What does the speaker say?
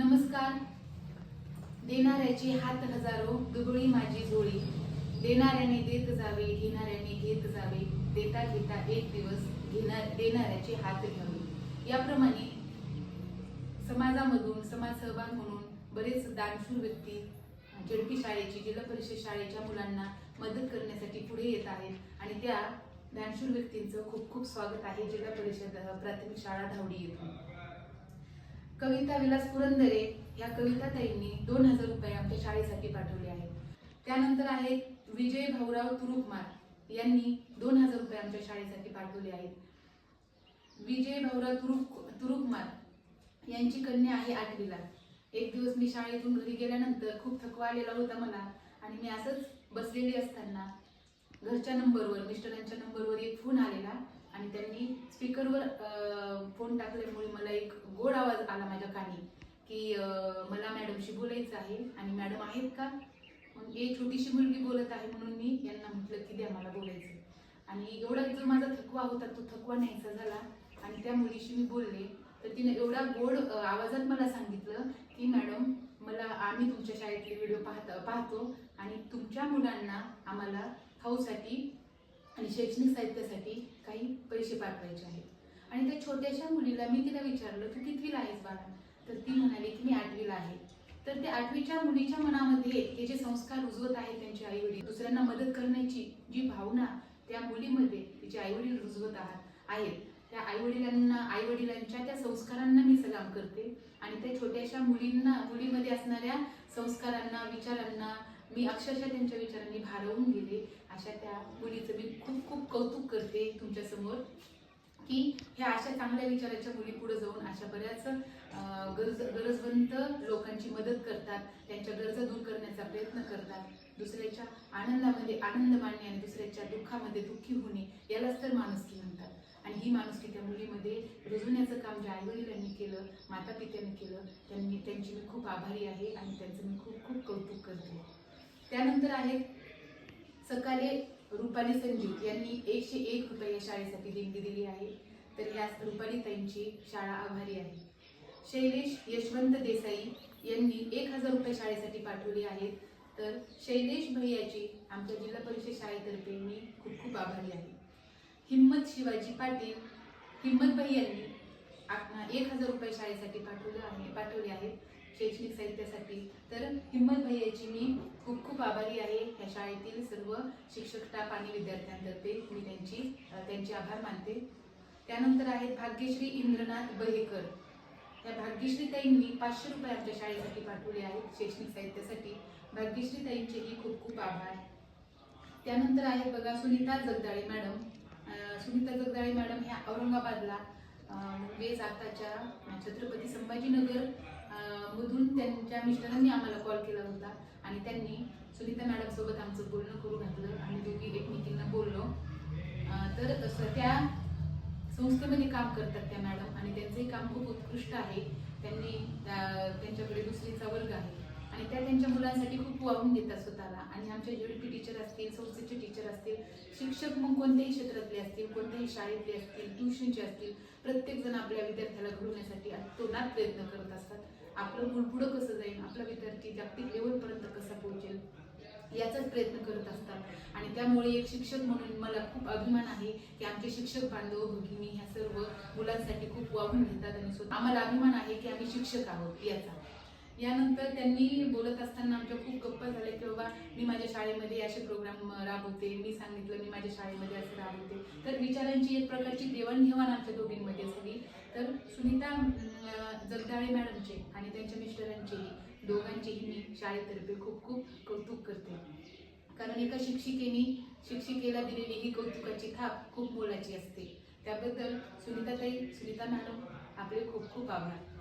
नमस्कार. देणाऱ्याची हात हजारो दुबळी माझी झोळी देणाऱ्याने देत जावे घेणाऱ्याने घेत जावे. देता घेता एक दिवस घेणार देणाऱ्याची हात घ्यावे. याप्रमाणे समाजामधून समाज सहभाग म्हणून बरेच दानशूर व्यक्ती झडपी शाळेची जिल्हा परिषद शाळेच्या मुलांना मदत करण्यासाठी पुढे येत आहेत आणि त्या दानशूर व्यक्तींचं खूप खूप स्वागत आहे. जिल्हा परिषद प्राथमिक शाळा धावडी येथून. कविता विलास पुरंदरे या कविताताईंनी दोन हजार रुपये आमच्या शाळेसाठी पाठवले आहेत. त्यानंतर आहेत विजय भाऊराव तुरुकमार यांनी दोन हजार रुपये आमच्या शाळेसाठी पाठवले आहेत. विजय भाऊराव तुरुक तुरुकमार यांची कन्या आहे आठवीला. एक दिवस मी शाळेतून घरी गेल्यानंतर खूप थकवा आलेला होता मला आणि मी असंच बसलेली असताना घरच्या नंबरवर मिस्टरांच्या नंबरवर एक फोन आलेला. आणि त्यांनी स्पीकरवर फोन टाकल्यामुळे मला एक गोड आवाज आला माझ्या कानी की मला मॅडमशी बोलायचं आहे. आणि मॅडम आहेत का? मग एक छोटीशी मुलगी बोलत आहे म्हणून मी यांना म्हटलं की द्या मला बोलायचं. आणि एवढा जो माझा थकवा होता तो थकवा न्यायचा झाला. आणि त्या मुलीशी मी बोलले. तर तिने एवढा गोड आवाजात मला सांगितलं की मॅडम मला आम्ही तुमच्या शाळेतले व्हिडिओ पाहत पाहतो. आणि तुमच्या मुलांना आम्हाला खाऊसाठी आणि शैक्षणिक साहित्यासाठी काही पैसे पाठवायचे आहेत. आणि त्या छोट्याशा मुलीला मी तिला विचारलं तू कितवीला आहेस बाळा? तर ती म्हणाली की मी आठवीला आहे. तर त्या आठवीच्या मुलीच्या मनामध्ये हे जे संस्कार रुजवत आहेत त्यांचे आई वडील दुसऱ्यांना मदत करण्याची जी भावना त्या मुलीमध्ये तिचे आई वडील रुजवत आहात आहेत. त्या आई वडिलांना आई वडिलांच्या त्या संस्कारांना मी सलाम करते. आणि त्या छोट्याशा मुलींना मुलीमध्ये असणाऱ्या संस्कारांना विचारांना मी अक्षरशः त्यांच्या विचारांनी भारावून गेले. अशा त्या मुलीचं मी खूप खूप कौतुक करते तुमच्यासमोर की ह्या अशा चांगल्या विचाराच्या मुली पुढे जाऊन अशा बऱ्याच गरज गरजवंत लोकांची मदत करतात त्यांच्या गरजा दूर करण्याचा प्रयत्न करतात. दुसऱ्याच्या आनंदामध्ये आनंद मानणे आणि दुसऱ्याच्या दुःखामध्ये दुःखी होणे यालाच तर माणुसकी म्हणतात. आणि ही माणुसकी त्या मुलीमध्ये रुजवण्याचं काम ज्या आईवडिलांनी केलं माता पित्याने केलं त्यांनी त्यांची मी खूप आभारी आहे आणि त्यांचं मी खूप खूप कौतुक करते. त्यानंतर आहेत सकाले रुपाली संजीव यांनी एकशे एक रुपये या शाळेसाठी देणगी दिली आहे. तर ह्या रुपाली ताईंची शाळा आभारी आहे. शैलेश यशवंत देसाई यांनी एक हजार रुपये शाळेसाठी पाठवले आहेत. तर शैलेश भैयाची आमच्या जिल्हा परिषद शाळेतर्फे मी खूप खूप आभारी आहे. हिम्मत शिवाजी पाटील हिम्मत भैयांनी आप- एक हजार रुपये शाळेसाठी पाठवलं आहे पाठवले आहेत. शैक्षणिक साहित्यासाठी. तर हिंमत भैयाची मी खूप खूप आभारी आहे या शाळेतील सर्व शिक्षक स्टाफ आणि विद्यार्थ्यांतर्फे मी त्यांची त्यांचे आभार मानते. त्यानंतर आहेत भाग्यश्री इंद्रनाथ बहेकर. या भाग्यश्री ताईंनी पाचशे रुपये आमच्या शाळेसाठी पाठवले आहेत शैक्षणिक साहित्यासाठी. भाग्यश्री ताईंचेही खूप खूप आभार. त्यानंतर आहे बघा सुनीता जगदाळे मॅडम. सुनीता जगदाळे मॅडम ह्या औरंगाबादला म्हणजेच आताच्या छत्रपती संभाजीनगर मधून त्यांच्या मिस्टरांनी आम्हाला कॉल केला होता आणि त्यांनी सुनीता मॅडम सोबत आमचं बोलणं करू घातलं आणि दोघी एकमेकींना बोललो. तर असं त्या संस्थेमध्ये काम करतात त्या मॅडम आणि त्यांचंही काम खूप उत्कृष्ट आहे. त्यांनी त्या- त्यांच्याकडे दुसरीचा वर्ग आहे. आणि त्या त्यांच्या मुलांसाठी खूप वाहून घेतात स्वतःला. आणि आमचे जेडपी टीचर असतील संस्थेचे टीचर असतील शिक्षक मग कोणत्याही क्षेत्रातले असतील कोणत्याही शाळेतले असतील ट्युशनचे असतील प्रत्येक जण आपल्या विद्यार्थ्याला घडवण्यासाठी तोनात प्रयत्न करत असतात. आपलं गुण पुढं कसं जाईल आपला विद्यार्थी जागतिक लेवलपर्यंत कसा पोहोचेल याचाच प्रयत्न करत असतात. आणि त्यामुळे एक शिक्षक म्हणून मला खूप अभिमान आहे की आमचे शिक्षक बांधव भगिनी ह्या सर्व मुलांसाठी खूप वाहून घेतात आणि आम्हाला अभिमान आहे की आम्ही शिक्षक आहोत याचा. यानंतर त्यांनी बोलत असताना आमच्या खूप गप्पा झाल्या की बाबा मी माझ्या शाळेमध्ये असे प्रोग्राम राबवते. मी सांगितलं मी माझ्या शाळेमध्ये असं राबवते. तर विचारांची एक प्रकारची देवाणघेवाण आमच्या दोघींमध्ये झाली. तर सुनीता जगदाळे मॅडमचे आणि त्यांच्या मिस्टरांचेही दोघांचेही मी शाळेतर्फे खूप खूप कौतुक करते. कारण एका शिक्षिकेने शिक्षिकेला दिलेली ही कौतुकाची थाप खूप मोलाची असते. त्याबद्दल सुनीताताई सुनीता मॅडम आपले खूप खूप आभार.